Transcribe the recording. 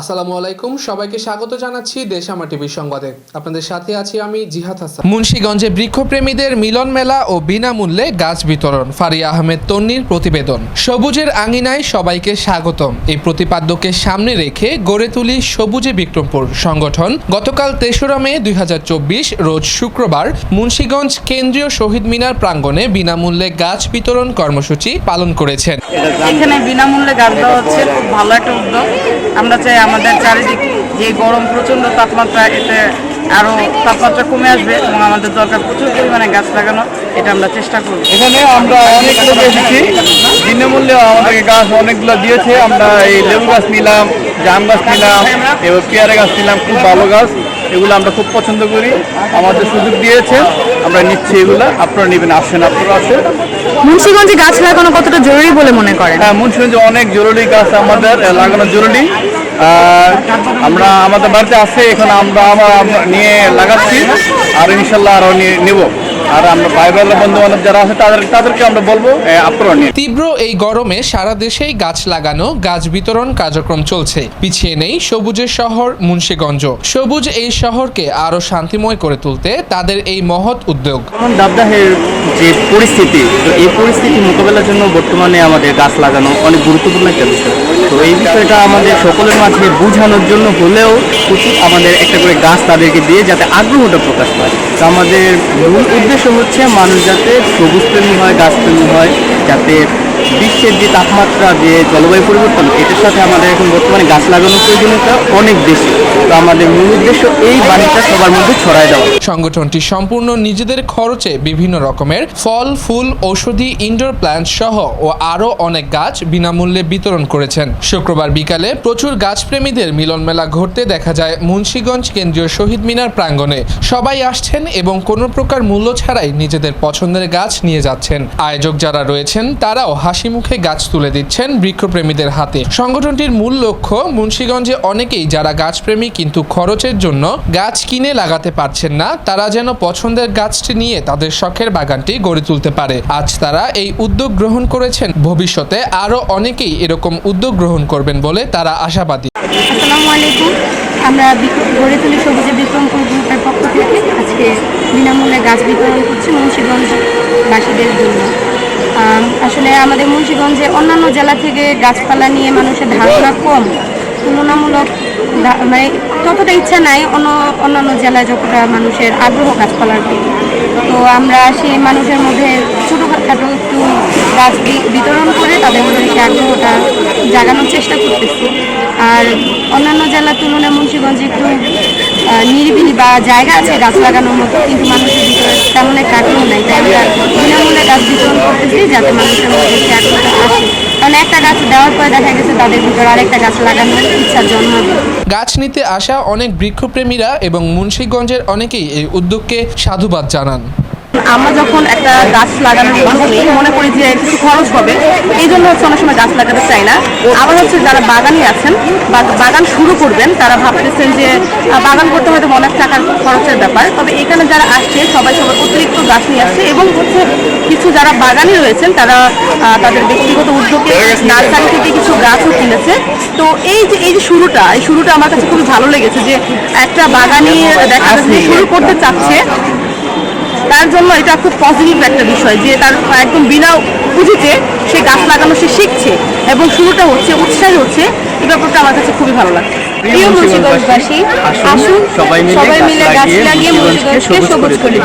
আসসালামু আলাইকুম সবাইকে স্বাগত জানাচ্ছি দেশামা টিভি সংবাদে। আপনাদের সাথে আছি আমি জিহাদ হাসান। মুন্সিগঞ্জে বৃক্ষপ্রেমীদের মিলন মেলা ও বিনামূল্যে গাছ বিতরণ ফারিয়া আহমেদ তন্নির প্রতিবেদন। সবুজের আঙিনায় সবাইকে স্বাগতম। এই প্রতিপাদ্যকে সামনে রেখে গড়ে তুলি সবুজে বিক্রমপুর সংগঠন। গতকাল তেসরা মে দুই হাজার চব্বিশ রোজ শুক্রবার মুন্সীগঞ্জ কেন্দ্রীয় শহীদ মিনার প্রাঙ্গণে বিনামূল্যে গাছ বিতরণ কর্মসূচি পালন করেছেন। এখানে বিনামূল্যে গাছ দেওয়া হচ্ছে খুব ভালো একটা উদ্যোগ। আমরা চাই আমাদের চারিদিক যে গরম প্রচণ্ড তাপমাত্রা এতে আরও তাপমাত্রা কমে আসবে এবং আমাদের দরকার প্রচুর পরিমাণে গাছ লাগানো এটা আমরা চেষ্টা করব। এখানে আমরা অনেক লোক এসেছি বিনামূল্যে আমাদেরকে গাছ অনেকগুলো দিয়েছে। আমরা এই লেবু গাছ নিলাম জাম গাছ নিলাম এবার পেয়ারা গাছ নিলাম খুব ভালো গাছ। এগুলো আমরা খুব পছন্দ করি। আমাদের সুযোগ দিয়েছে। আমরা নিচ্ছি এগুলো। আপনারা নেবেন আসেন আপনারা আসেন। মুন্সিগঞ্জে গাছ লাগানো কতটা জরুরি বলে মনে করেন? হ্যাঁ মুন্সিগঞ্জে অনেক জরুরি গাছ আমাদের লাগানো জরুরি। আমরা আমাদের বাড়িতে আছে এখন আমরা নিয়ে লাগাচ্ছি আর ইনশাল্লাহ আরও নিয়ে নেব। আর আমরা বন্ধু বান্ধব যারা আছে তাদের তাদেরকে আমরা বলব আহ, আপনারা নিয়ে। তীব্র এই গরমে সারা দেশেই গাছ লাগানো গাছ বিতরণ কার্যক্রম চলছে। পিছিয়ে নেই সবুজের শহর মুন্সিগঞ্জ। সবুজ এই শহরকে আরও শান্তিময় করে তুলতে তাদের এই মহৎ উদ্যোগ। দাবদাহের যে পরিস্থিতি তো এই পরিস্থিতি মোকাবেলার জন্য বর্তমানে আমাদের গাছ লাগানো অনেক গুরুত্বপূর্ণ একটা বিষয়। তো এই বিষয়টা আমাদের সকলের মাঝে বোঝানোর জন্য হলেও উচিত আমাদের একটা করে গাছ তাদেরকে দিয়ে যাতে আগ্রহটা প্রকাশ পায়। আমাদের মূল উদ্দেশ্য হচ্ছে মানুষ যাতে সবুজ প্রেমী হয়, গাছপ্রেমী হয়, যাতে বিশ্বের যে তাপমাত্রা, যে জলবায়ু পরিবর্তন, এটার সাথে আমাদের এখন বর্তমানে গাছ লাগানোর প্রয়োজনীয়তা অনেক বেশি। তো আমাদের মূল উদ্দেশ্য এই বাণীটা সবার মধ্যে ছড়ায় দেওয়া। সংগঠনটি সম্পূর্ণ নিজেদের খরচে বিভিন্ন রকমের ফল, ফুল, ঔষধি ইনডোর প্ল্যান্ট সহ ও আরও অনেক গাছ বিনামূল্যে বিতরণ করেছেন। শুক্রবার বিকালে প্রচুর গাছপ্রেমীদের মিলনমেলা ঘটতে দেখা যায় মুন্সীগঞ্জ কেন্দ্রীয় শহীদ মিনার প্রাঙ্গণে। সবাই আসছেন এবং কোনো প্রকার মূল্য ছাড়াই নিজেদের পছন্দের গাছ নিয়ে যাচ্ছেন। আয়োজক যারা রয়েছেন, তারাও হাসি মুখে গাছ তুলে দিচ্ছেন বৃক্ষপ্রেমীদের হাতে। সংগঠনটির মূল লক্ষ্য, মুন্সীগঞ্জে অনেকেই যারা গাছপ্রেমী কিন্তু খরচের জন্য গাছ কিনে লাগাতে পারছেন না, তারা যেন পছন্দের গাছটি নিয়ে তাদের শখের বাগানটি গড়ে তুলতে পারে। আজ তারা এই উদ্যোগ গ্রহণ করেছেন। ভবিষ্যতে আরও অনেকেই এরকম উদ্যোগ গ্রহণ করবেন বলে তারা আশাবাদী। আসসালামু আলাইকুম। আমরা গড়ে তুলি সবুজে বিক্রমপুর গ্রুপের থেকে আজকে বিনামূল্যে গাছ বিতরণ করছি মুন্সিগঞ্জবাসীদের জন্য। আসলে আমাদের মুন্সিগঞ্জে অন্যান্য জেলা থেকে গাছপালা নিয়ে মানুষের ধারণা কম। তুলনামূলক মানে ততটা ইচ্ছা নাই অন্য, অন্যান্য জেলায় যতটা মানুষের আগ্রহ গাছপালার তো আমরা সেই মানুষের মধ্যে ছোটোখাটো একটু গাছ বিতরণ করে তাদের মধ্যে সেই আগ্রহটা জাগানোর চেষ্টা করতেছি। আর অন্যান্য জেলার তুলনায় মুন্সিগঞ্জে একটু নিরিবিলি বা জায়গা আছে, গাছ লাগানোর মতো, কিন্তু মানুষের ভিতরে তেমন একটা আগ্রহ নাই। তাই আমরা বিনামূল্যে গাছ বিতরণ করতেছি যাতে মানুষের মধ্যে সে আগ্রহটা আসে। কারণ একটা গাছ দেওয়ার পরে দেখা গেছে তাদের ভিতরে আরেকটা গাছ লাগানোর ইচ্ছা জন্মাবে গাছ নিতে আসা অনেক বৃক্ষপ্রেমীরা এবং মুন্সিগঞ্জের অনেকেই এই উদ্যোগকে সাধুবাদ জানান। আমরা যখন একটা গাছ লাগানোর উদ্যোগ মনে করি যে কিছু খরচ হবে এই জন্য হচ্ছে অনেক সময় গাছ লাগাতে চাই না। আবার হচ্ছে যারা বাগানি আছেন বা বাগান শুরু করবেন তারা ভাবতেছেন যে বাগান করতে হয়তো অনেক টাকার খরচের ব্যাপার। তবে এখানে যারা আসছে সবাই সবার অতিরিক্ত গাছ নিয়ে আসছে এবং হচ্ছে কিছু যারা বাগানি রয়েছেন তারা তাদের ব্যক্তিগত উদ্যোগে নার্সারি থেকে কিছু গাছও কিনেছে। তো এই যে এই যে শুরুটা এই শুরুটা আমার কাছে খুবই ভালো লেগেছে যে একটা বাগানি দেখা যাচ্ছে শুরু করতে চাচ্ছে। তার জন্য এটা খুব পজিটিভ একটা বিষয় যে তার একদম বিনা পুঁজিতে সে গাছ লাগানো সে শিখছে এবং শুরুটা হচ্ছে উৎসাহী হচ্ছে এই ব্যাপারটা আমার কাছে খুবই ভালো লাগছে প্রিয় মুন্সিগঞ্জবাসী আসুন সবাই মিলে গাছ লাগিয়ে মুন্সিগঞ্জকে সবুজ করে।